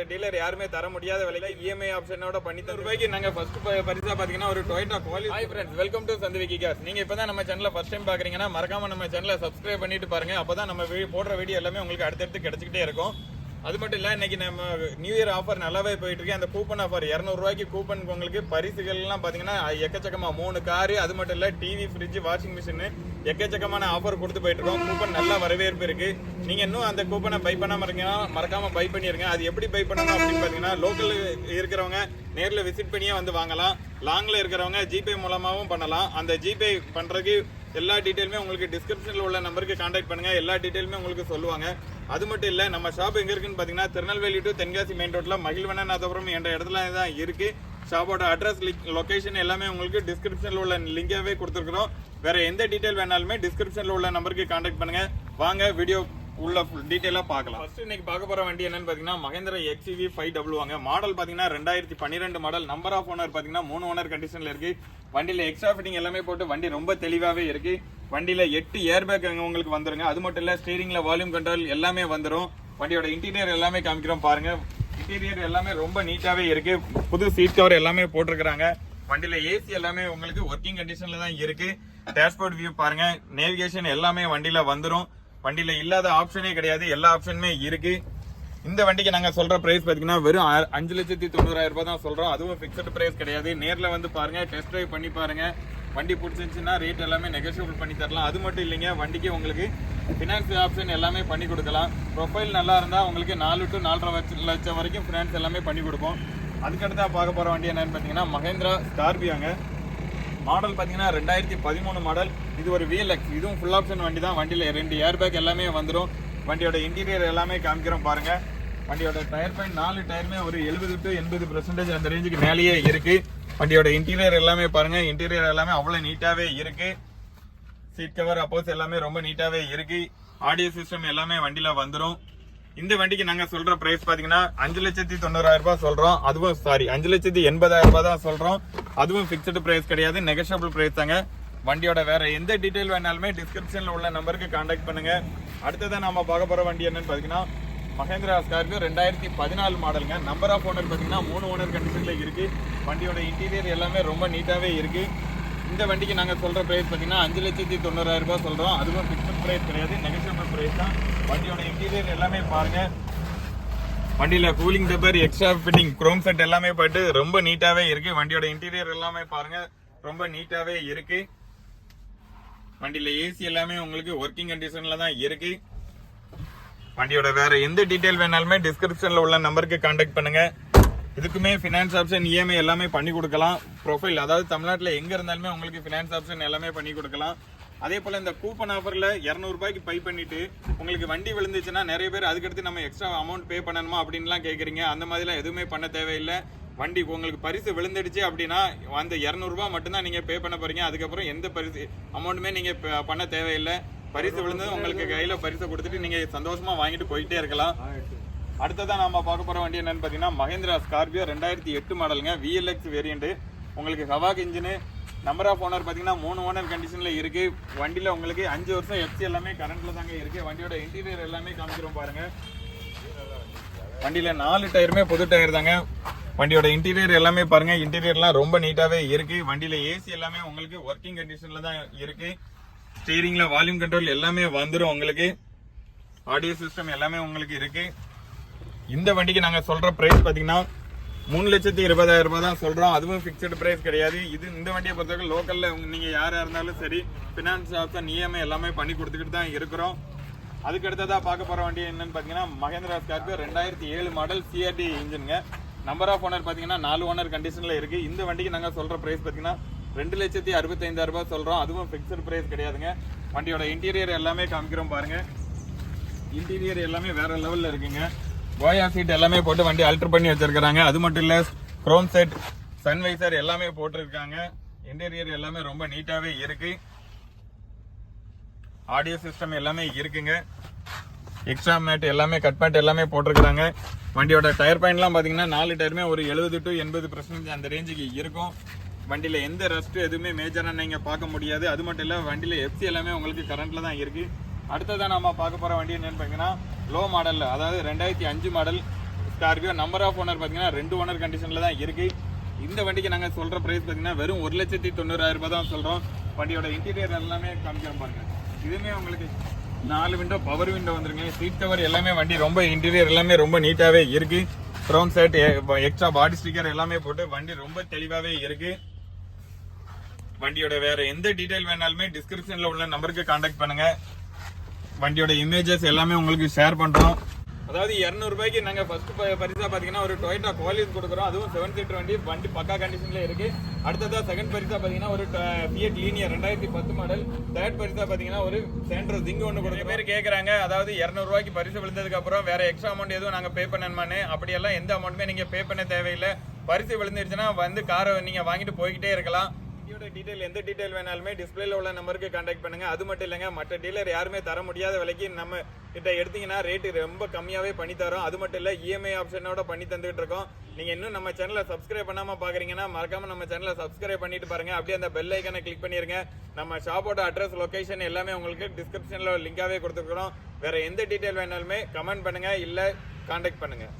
மற்ற டீலர் யாருமே தர முடியாத விலையில இஎம்ஐ ஆப்ஷனோட பண்ணி தர ரூபாய்க்கு நாங்க ஃபர்ஸ்ட் பரிசா பாத்தீங்கன்னா ஒரு Toyota quality hi friends welcome to சந்தவிக்கி நீங்கள் நீங்க இப்பதான் நம்ம சேனலில் ஃபர்ஸ்ட் டைம் பாக்குறீங்கன்னா மறக்காம நம்ம சேனலை சப்ஸ்கிரைப் பண்ணிட்டு பாருங்க. அப்பதான் நம்ம போடுற வீடியோ எல்லாமே உங்களுக்கு அடுத்தடுத்து கிடைச்சிக்கிட்டே இருக்கும். அது மட்டும் இல்லை இன்னைக்கு நம்ம நியூ இயர் ஆஃபர் நல்லாவே போயிட்டு இருக்கு. அந்த கூப்பன் ஆஃபர் இரநூறுவாய்க்கு கூப்பன் உங்களுக்கு பரிசுகள்லாம் பார்த்தீங்கன்னா எக்கச்சக்கமாக மூணு காரு அது மட்டும் இல்லை டிவி ஃப்ரிட்ஜ் வாஷிங் மிஷின் எக்கச்சக்கமான ஆஃபர் கொடுத்து போயிட்டு இருக்கோம். கூப்பன் நல்லா வரவேற்பு இருக்கு. நீங்க இன்னும் அந்த கூப்பனை பை பண்ணாம இருக்கீங்கன்னா மறக்காம பை பண்ணிருங்க. அது எப்படி பை பண்ணணும் அப்படின்னு பார்த்தீங்கன்னா லோக்கல் இருக்கிறவங்க நேரில் விசிட் பண்ணியே வந்து வாங்கலாம். லாங்கில் இருக்கிறவங்க ஜிபே மூலமாகவும் பண்ணலாம். அந்த ஜிபே பண்ணுறதுக்கு எல்லா டீட்டெயிலுமே உங்களுக்கு டிஸ்கிரிப்ஷனில் உள்ள நம்பருக்கு கான்டாக்ட் பண்ணுங்கள் எல்லா டீட்டெயிலுமே உங்களுக்கு சொல்லுவாங்க. அது மட்டும் இல்லை நம்ம ஷாப் எங்கே இருக்குன்னு பார்த்தீங்கன்னா திருநெல்வேலி டு தென்காசி மெயின் ரோட்டில் மகிழ்வனநாதபுரம் என்ற இடத்துல தான் இருக்குது ஷாப்போட அட்ரஸ் லொக்கேஷன் எல்லாமே உங்களுக்கு டிஸ்கிரிப்ஷனில் உள்ள லிங்காகவே கொடுத்துருக்குறோம். வேறு எந்த டீட்டெயில் வேணாலுமே டிஸ்கிரிப்ஷனில் உள்ள நம்பருக்கு காண்டாக்ட் பண்ணுங்கள் வாங்க வீடியோ உள்ள டீட்டெயிலாக பார்க்கலாம். ஃபர்ஸ்ட் இன்னைக்கு பார்க்க போகிற வண்டி என்னன்னு பார்த்தீங்கன்னா மகேந்திர எக்ஸிவி ஃபைவ் டபுள் வாங்க. மாடல் பார்த்தீங்கன்னா ரெண்டாயிரத்தி பன்னிரெண்டு மாடல் நம்பர் ஆஃப் ஓனர் பார்த்தீங்கன்னா மூணு ஓனர் கண்டிஷனில் இருக்குது வண்டியில் எக்ஸ்ட்ரா ஃபிட்டிங் எல்லாமே போட்டு வண்டி ரொம்ப தெளிவாகவே இருக்குது வண்டியில் எட்டு ஏர் பேக் உங்களுக்கு வந்துருங்க. அது மட்டும் இல்லை ஸ்டீரிங்கில் வால்யூம் கண்ட்ரோல் எல்லாமே வந்துடும் வண்டியோட இன்டீரியர் எல்லாமே காமிக்கிறோம் பாருங்கள் இன்டீரியர் எல்லாமே ரொம்ப நீட்டாகவே இருக்குது புது சீட் கவர் எல்லாமே போட்டிருக்கிறாங்க. வண்டியில் ஏசி எல்லாமே உங்களுக்கு ஒர்க்கிங் கண்டிஷனில் தான் இருக்குது டேஷ்போர்ட் வியூ பாருங்கள் நேவிகேஷன் எல்லாமே வண்டியில் வந்துடும் வண்டியில் இல்லாத ஆப்ஷனே கிடையாது. எல்லா ஆப்ஷனுமே இருக்குது இந்த வண்டிக்கு நாங்கள் சொல்கிற ப்ரைஸ் பார்த்தீங்கன்னா வெறும் அஞ்சு லட்சத்தி தொண்ணூறாயிரம் ரூபாய் தான் சொல்கிறோம் அதுவும் ஃபிக்ஸட் ப்ரைஸ் கிடையாது. நேரில் வந்து பாருங்கள் டெஸ்ட் ட்ரைவ் பண்ணி பாருங்கள் வண்டி பிடிச்சிருந்துச்சுன்னா ரேட் எல்லாமே நெகோஷியபிள் பண்ணி தரலாம். அது மட்டும் இல்லைங்க வண்டிக்கு உங்களுக்கு ஃபினான்ஸ் ஆப்ஷன் எல்லாமே பண்ணி கொடுக்கலாம். ப்ரொஃபைல் நல்லா இருந்தால் உங்களுக்கு நாலு டு நாலரை லட்ச- லட்சம் வரைக்கும் ஃபினான்ஸ் எல்லாமே பண்ணி கொடுப்போம். அதுக்கடுத்தா பார்க்க போகிற வண்டி என்னென்னு பார்த்தீங்கன்னா மகேந்திரா ஸ்கார்பியோங்க மாடல் பார்த்தீங்கன்னா ரெண்டாயிரத்தி பதிமூணு மாடல் இது ஒரு விஎல்எக்ஸ் இதுவும் ஃபுல் ஆப்ஷன் வண்டி தான். வண்டியில் ரெண்டு ஏர் பேக் எல்லாமே வந்துடும் வண்டியோட இன்டீரியர் எல்லாமே காமிக்கிறோம் பாருங்க. வண்டியோட டயர் பாயிண்ட் நாலு டயருமே ஒரு எழுபது டு எண்பது பெர்சன்டேஜ் அந்த ரேஞ்சுக்கு மேலேயே இருக்குது வண்டியோட இன்டீரியர் எல்லாமே பாருங்க. இன்டீரியர் எல்லாமே அவ்வளவு நீட்டாவே இருக்கு. சீட் கவர் அப்போஸ் எல்லாமே ரொம்ப நீட்டாவே இருக்கு. ஆடியோ சிஸ்டம் எல்லாமே வண்டியில வந்துடும் இந்த வண்டிக்கு நாங்க சொல்ற பிரைஸ் பாத்தீங்கன்னா அஞ்சு லட்சத்தி தொண்ணூறாயிரம் ரூபாய் சொல்றோம். அதுவும் சாரி அஞ்சு லட்சத்தி எண்பதாயிரம் ரூபாய் தான் சொல்றோம். அதுவும் பிக்சடு பிரைஸ் கிடையாது நெகஷியபிள் பிரைஸ் தாங்க. வண்டியோட வேற எந்த டீட்டெயில் வேணாலுமே டிஸ்கிரிப்ஷன்ல உள்ள நம்பருக்கு கான்டாக்ட் பண்ணுங்க. அடுத்ததான் நம்ம பார்க்க போற வண்டி என்னன்னு பாத்தீங்கன்னா மகேந்திரா ஸ்கார்பியோ ரெண்டாயிரத்தி பதினாலு மாடலுங்க நம்பர் ஆஃப் ஓனர் பார்த்தீங்கன்னா மூணு ஓனர் கண்டிஷனில் இருக்குது வண்டியோட இன்டீரியர் எல்லாமே ரொம்ப நீட்டாகவே இருக்குது இந்த வண்டிக்கு நாங்கள் சொல்கிற ப்ரைஸ் பார்த்தீங்கன்னா அஞ்சு லட்சத்தி தொண்ணூறாயிரம் ரூபாய் சொல்கிறோம் அதுவும் ஃபிக்ஸட் ப்ரைஸ் கிடையாது நெகஷியபிள் ப்ரைஸ் தான். வண்டியோட இன்டீரியர் எல்லாமே பாருங்கள் வண்டியில் கூலிங் டப்பர் எக்ஸ்ட்ரா ஃபிட்டிங் குரோம் செட் எல்லாமே போயிட்டு ரொம்ப நீட்டாகவே இருக்குது வண்டியோட இன்டீரியர் எல்லாமே பாருங்கள் ரொம்ப நீட்டாகவே இருக்கு. வண்டியில் ஏசி எல்லாமே உங்களுக்கு ஒர்க்கிங் கண்டிஷனில் தான் இருக்குது வண்டியோட வேற எந்த டீட்டெயில் வேணாலுமே டிஸ்கிரிப்ஷன்ல உள்ள நம்பருக்கு காண்டாக்ட் பண்ணுங்க. இதுக்குமே ஃபினான்ஸ் ஆப்ஷன் இஎம்ஐ எல்லாமே பண்ணி கொடுக்கலாம். ப்ரொஃபைல் அதாவது தமிழ்நாட்டில் எங்கே இருந்தாலுமே உங்களுக்கு ஃபினான்ஸ் ஆப்ஷன் எல்லாமே பண்ணி கொடுக்கலாம். அதே போல் இந்த கூப்பன் ஆஃபரில் இரநூறுபாய்க்கு பை பண்ணிட்டு உங்களுக்கு வண்டி விழுந்துச்சுன்னா நிறைய பேர் அதுக்கடுத்து நம்ம எக்ஸ்ட்ரா அமௌண்ட் பே பண்ணணுமா அப்படின்லாம் கேட்குறீங்க அந்த மாதிரிலாம் எதுவுமே பண்ண தேவையில்லை. வண்டி உங்களுக்கு பரிசு விழுந்துடுச்சு அப்படின்னா அந்த இரநூறுபா மட்டும்தான் நீங்கள் பே பண்ண போகிறீங்க அதுக்கப்புறம் எந்த பரிசு அமௌண்ட்டுமே நீங்கள் பண்ண தேவையில்லை. பரிசு விழுந்தது உங்களுக்கு கையில பரிசை கொடுத்துட்டு நீங்க சந்தோஷமா வாங்கிட்டு போயிட்டே இருக்கலாம். அடுத்ததா நாம பார்க்க போற வண்டி என்னன்னு பாத்தீங்கன்னா மகேந்திரா ஸ்கார்பியோ ரெண்டாயிரத்தி எட்டு மாடலுங்க விஎல்எக்ஸ் வேரியண்ட் உங்களுக்கு hawk engine number of owner பார்த்தீங்கன்னா மூணு ஓனர் கண்டிஷனில் இருக்குது வண்டியில் உங்களுக்கு அஞ்சு வருஷம் எஃப்சி எல்லாமே கரண்ட்டில் தாங்க இருக்குது வண்டியோட இன்டீரியர் எல்லாமே காமிக்கிறோம் பாருங்கள் வண்டியில் நாலு டயருமே புது டயர் தாங்க. வண்டியோட இன்டீரியர் எல்லாமே பாருங்கள் இன்டீரியர்லாம் ரொம்ப நீட்டாகவே இருக்குது வண்டியில் ஏசி எல்லாமே உங்களுக்கு ஒர்க்கிங் கண்டிஷனில் தான் இருக்குது ஸ்டீரிங்கில் வால்யூம் கண்ட்ரோல் எல்லாமே வந்துடும் உங்களுக்கு. ஆடியோ சிஸ்டம் எல்லாமே உங்களுக்கு இருக்கு. இந்த வண்டிக்கு நாங்கள் சொல்கிற ப்ரைஸ் பார்த்தீங்கன்னா மூணு லட்சத்தி இருபதாயிரம் ரூபாய் தான் சொல்கிறோம் அதுவும் பிக்சடு ப்ரைஸ் கிடையாது. இது இந்த வண்டியை பொறுத்தவரைக்கும் லோக்கலில் நீங்கள் யாராக இருந்தாலும் சரி ஃபினான்ஸ் ஆப்ஷன் இஎம்ஐ எல்லாமே பண்ணி கொடுத்துக்கிட்டு தான் இருக்கிறோம். அதுக்கடுத்ததாக பார்க்க போகிற வண்டி என்னன்னு பார்த்தீங்கன்னா மகேந்திரா ஸ்கார்பியோ ரெண்டாயிரத்தி ஏழு மாடல் சிஆர்டி இன்ஜினுங்க நம்பர் ஆஃப் ஓனர் பார்த்தீங்கன்னா நாலு ஓனர் கண்டிஷனில் இருக்குது இந்த வண்டிக்கு நாங்கள் சொல்கிற ப்ரைஸ் பார்த்தீங்கன்னா ரெண்டு லட்சத்தி அறுபத்தைந்தாயிரம் ரூபாய் சொல்கிறோம் அதுவும் ஃபிக்ஸட் ப்ரைஸ் கிடையாதுங்க. வண்டியோட இன்டீரியர் எல்லாமே காமிக்கிறோம் பாருங்க. இன்டீரியர் எல்லாமே வேற லெவலில் இருக்குங்க. கோயா சீட் எல்லாமே போட்டு வண்டி அல்டர் பண்ணி வச்சிருக்கிறாங்க. அது மட்டும் இல்லை குரோம் செட் சன்வைசர் எல்லாமே போட்டிருக்காங்க. இன்டீரியர் எல்லாமே ரொம்ப நீட்டாகவே இருக்கு. ஆடியோ சிஸ்டம் எல்லாமே இருக்குங்க. எக்ஸ்ட்ரா மேட் எல்லாமே கட் மேட் எல்லாமே போட்டிருக்கிறாங்க. வண்டியோட டயர் பாயிண்ட்லாம் பார்த்தீங்கன்னா நாலு டயருமே ஒரு எழுபது டு எண்பது பர்சன்டேஜ் அந்த ரேஞ்சுக்கு இருக்கும். வண்டியில் எந்த ரஸ்ட்டு எதுவுமே மேஜராக நீங்கள் பார்க்க முடியாது. அது மட்டும் இல்லை வண்டியில் எஃப்சி எல்லாமே உங்களுக்கு கரண்ட்டில் தான் இருக்குது அடுத்ததான் நம்ம பார்க்க போகிற வண்டி என்னன்னு பார்த்தீங்கன்னா லோ மாடலில் அதாவது ரெண்டாயிரத்தி அஞ்சு model Scorpio number of owner பார்த்தீங்கன்னா ரெண்டு ஓனர் கண்டிஷனில் தான் இருக்குது இந்த வண்டிக்கு நாங்கள் சொல்கிற ப்ரைஸ் பார்த்தீங்கன்னா வெறும் ஒரு லட்சத்தி தொண்ணூறாயிரம் ரூபாய் தான் சொல்கிறோம் வண்டியோட இன்டீரியர் எல்லாமே காமிக்கிறோம் பாருங்க இதுவுமே உங்களுக்கு நாலு விண்டோ பவர் விண்டோ வந்துருங்க. சீட் கவர் எல்லாமே வண்டி ரொம்ப இன்டீரியர் எல்லாமே ரொம்ப நீட்டாகவே இருக்குது brown set extra body sticker எல்லாமே போட்டு வண்டி ரொம்ப தெளிவாகவே இருக்குது வண்டியோட வேற எந்த டீடைல் வேணாலுமே டிஸ்கிரிப்ஷன்ல உள்ள நம்பருக்கு காண்டாக்ட் பண்ணுங்க. வண்டியோட இமேஜஸ் எல்லாமே உங்களுக்கு ஷேர் பண்றோம். அதாவது 200 ரூபாய்க்கு நாங்க ஃபர்ஸ்ட் பரிசாக பார்த்தீங்கன்னா ஒரு டொயோட்டா குவாலிஸ் கொடுக்குறோம். அதுவும் செவன் சீட்டர் வண்டி வண்டி பக்கா கண்டிஷனில் இருக்கு. அடுத்ததாக செகண்ட் பரிசாக பார்த்தீங்கன்னா ஒரு பிஎட் லீனியர் ரெண்டாயிரத்தி பத்து மாடல் தேர்ட் பரிசாக பார்த்தீங்கன்னா ஒரு சேண்ட்ரோ ஜிங் ஒன்று கொடுக்க பேர் கேட்குறாங்க அதாவது இரநூறுவாய்க்கு பரிசு விழுந்ததுக்கப்புறம் வேறு வேற எக்ஸ்ட்ரா அமௌண்ட் எதுவும் நாங்கள் பே பண்ணணுமான்னு. அப்படியெல்லாம் எந்த அமௌண்ட்டுமே நீங்கள் பே பண்ண தேவையில்லை. பரிசு விழுந்துருச்சுன்னா வந்து காரை நீங்கள் வாங்கிட்டு போய்கிட்டே இருக்கலாம். வண்டியோட டீட்டெயில் எந்த டீட்டெயில் வேணாலுமே டிஸ்பிளேல உள்ள நம்பருக்கு காண்டாக்ட் பண்ணுங்க. அது மட்டும் இல்லைங்க மற்ற டீலர் யாருமே தர முடியாத விலைக்கு நம்ம கிட்ட எடுத்தீங்கன்னா ரேட்டு ரொம்ப கம்மியாகவே பண்ணி தரோம். அது மட்டும் இல்லை இஎம்ஐ ஆப்ஷனோட பண்ணி தந்துகிட்டு இருக்கோம். நீங்கள் இன்னும் நம்ம சேனலை சப்ஸ்கிரைப் பண்ணாமல் பார்க்குறீங்கன்னா மறக்காமல் நம்ம சேனலை சப்ஸ்கிரைப் பண்ணிட்டு பாருங்க. அப்படியே அந்த பெல் ஐக்கனை கிளிக் பண்ணிருங்க. நம்ம ஷாப்போட அட்ரஸ் லொக்கேஷன் எல்லாமே உங்களுக்கு டிஸ்கிரிப்ஷனில் லிங்காகவே கொடுத்துருக்கோம் வேற எந்த டீட்டெயில் வேணாலுமே கமெண்ட் பண்ணுங்க இல்லை காண்டாக்ட் பண்ணுங்கள்